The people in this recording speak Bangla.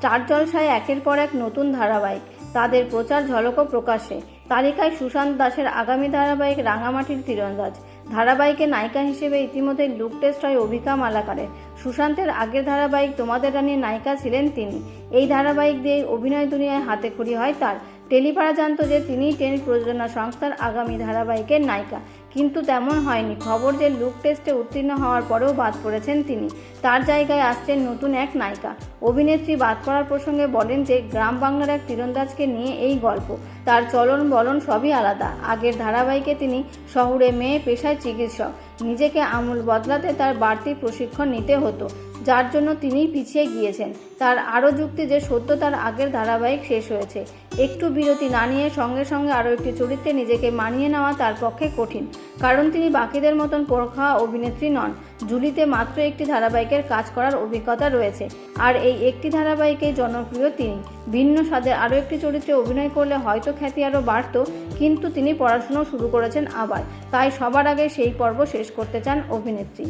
স্টার জলসায় একের পর এক নতুন ধারাবাহিক। তাদের প্রচার ঝলকও প্রকাশে তালিকায় সুশান্ত দাসের আগামী ধারাবাহিক রাঙামাটির তীরন্দাজ। ধারাবাহিকে নায়িকা হিসেবে ইতিমধ্যে লুক টেস্ট হয় অভিকা মালাকারের। সুশান্তের আগের ধারাবাহিক তোমাদের রানীর নায়িকা ছিলেন তিনি। এই ধারাবাহিক দিয়ে অভিনয় দুনিয়ায় হাতে খড়ি হয় তার। টেলিপাড়া জানত যে তিনি টেন প্রযোজনা সংস্থার আগামী ধারাবাহিকের নায়িকা। কিন্তু তেমন হয়নি। খবর যে লুক টেস্টে উত্তীর্ণ হওয়ার পরেও বাদ পড়েছেন তিনি। তার জায়গায় আসছেন নতুন এক নায়িকা। অভিনেত্রী বাদ পড়ার প্রসঙ্গে বলেন যে, গ্রাম বাংলার এক তীরন্দাজকে নিয়ে এই গল্প। তার চলন বলন সবই আলাদা। আগের ধারাবাহিকে তিনি শহরে মেয়ে পেশায় চিকিৎসক। নিজেকে আমূল বদলাতে তার বাড়তি প্রশিক্ষণ নিতে হতো। যার জন্য তিনিই পিছিয়ে গিয়েছেন। তার আরও যুক্তি যে সত্য তার আগের ধারাবাহিক শেষ হয়েছে। একটু বিরতি না নিয়ে সঙ্গে সঙ্গে আরও একটি চরিত্রে নিজেকে মানিয়ে নেওয়া তার পক্ষে কঠিন। কারণ তিনি বাকিদের মতন পরখা অভিনেত্রী নন। জুলিতে মাত্র একটি ধারাবাহিকের কাজ করার অভিজ্ঞতা রয়েছে। আর এই একটি ধারাবাহিকেই জনপ্রিয় তিনি। ভিন্ন স্বাদের আরও একটি চরিত্রে অভিনয় করলে হয়তো খ্যাতি আরও বাড়ত, কিন্তু তিনি পড়াশুনো শুরু করেছেন আবার। তাই সবার আগে সেই পর্ব শেষ করতে চান অভিনেত্রী।